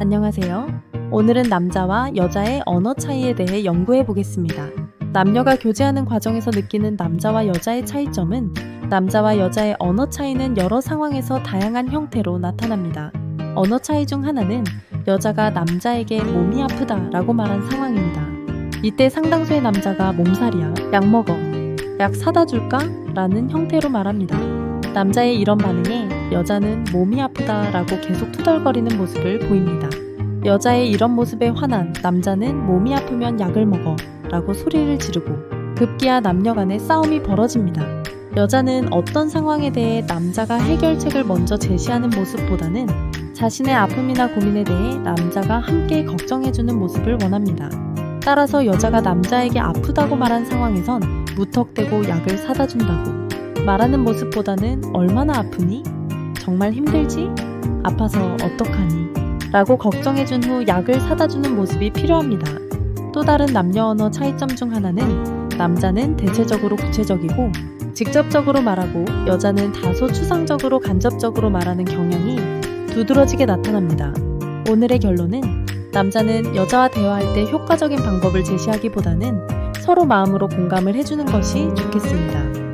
안녕하세요. 오늘은 남자와 여자의 언어 차이에 대해 연구해 보겠습니다. 남녀가 교제하는 과정에서 느끼는 남자와 여자의 차이점은 남자와 여자의 언어 차이는 여러 상황에서 다양한 형태로 나타납니다. 언어 차이 중 하나는 여자가 남자에게 몸이 아프다 라고 말한 상황입니다. 이때 상당수의 남자가 몸살이야, 약 먹어, 약 사다 줄까? 라는 형태로 말합니다. 남자의 이런 반응에 여자는 몸이 아프다라고 계속 투덜거리는 모습을 보입니다. 여자의 이런 모습에 화난 남자는 몸이 아프면 약을 먹어 라고 소리를 지르고 급기야 남녀 간의 싸움이 벌어집니다. 여자는 어떤 상황에 대해 남자가 해결책을 먼저 제시하는 모습보다는 자신의 아픔이나 고민에 대해 남자가 함께 걱정해주는 모습을 원합니다. 따라서 여자가 남자에게 아프다고 말한 상황에선 무턱대고 약을 사다 준다고 말하는 모습보다는 얼마나 아프니? 정말 힘들지? 아파서 어떡하니? 라고 걱정해준 후 약을 사다 주는 모습이 필요합니다. 또 다른 남녀 언어 차이점 중 하나는 남자는 대체적으로 구체적이고 직접적으로 말하고 여자는 다소 추상적으로 간접적으로 말하는 경향이 두드러지게 나타납니다. 오늘의 결론은 남자는 여자와 대화할 때 효과적인 방법을 제시하기보다는 서로 마음으로 공감을 해주는 것이 좋겠습니다.